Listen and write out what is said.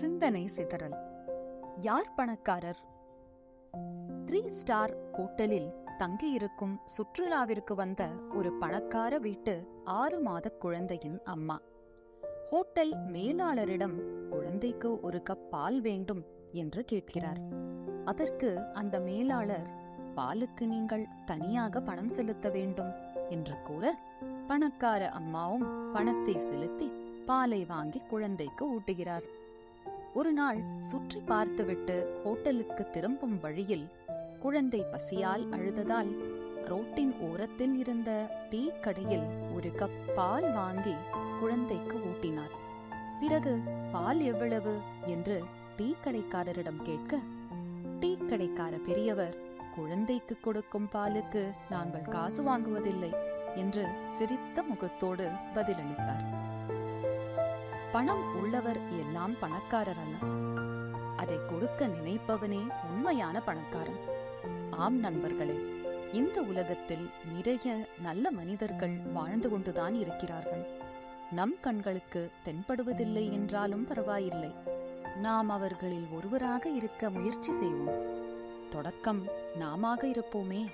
சிந்தனை சிதறல். யார் பணக்காரர்? த்ரீ ஸ்டார் ஹோட்டலில் தங்கியிருக்கும் சுற்றுலாவிற்கு வந்த ஒரு பணக்கார வீட்டு ஆறு மாத குழந்தையின் அம்மா. ஹோட்டல் மேலாளரிடம் குழந்தைக்கு ஒரு கப் பால் வேண்டும் என்று கேட்கிறார். அதற்கு அந்த மேலாளர் பாலுக்கு நீங்கள் தனியாக பணம் செலுத்த வேண்டும் என்று கூற பணக்கார அம்மாவும் பணத்தை செலுத்தி பாலை வாங்கி குழந்தைக்கு ஊட்டுகிறார். ஒரு நாள் சுற்றி பார்த்துவிட்டு ஹோட்டலுக்கு திரும்பும் வழியில் குழந்தை பசியால் அழுததால் ரோட்டின் ஓரத்தில் இருந்த டீ கடையில் ஒரு கப் பால் வாங்கி குழந்தைக்கு ஊட்டினார். பிறகு பால் எவ்வளவு என்று டீ கடைக்காரரிடம் கேட்க டீ கடைக்கார பெரியவர் குழந்தைக்கு கொடுக்கும் பாலுக்கு நாங்கள் காசு வாங்குவதில்லை என்று சிரித்த முகத்தோடு பதிலளித்தார். பணம் உள்ளவர் எல்லாம் பணக்காரர் அல்ல. அதை கொடுக்க நினைப்பவனே உண்மையான பணக்காரன். ஆம் நண்பர்களே இந்த உலகத்தில் நிறைய நல்ல மனிதர்கள் வாழ்ந்து கொண்டுதான் இருக்கிறார்கள். நம் கண்களுக்கு தென்படுவதில்லை என்றாலும் பரவாயில்லை. நாம் அவர்களில் ஒருவராக இருக்க முயற்சி செய்வோம். தொடக்கம் நாமாக இருப்போமே.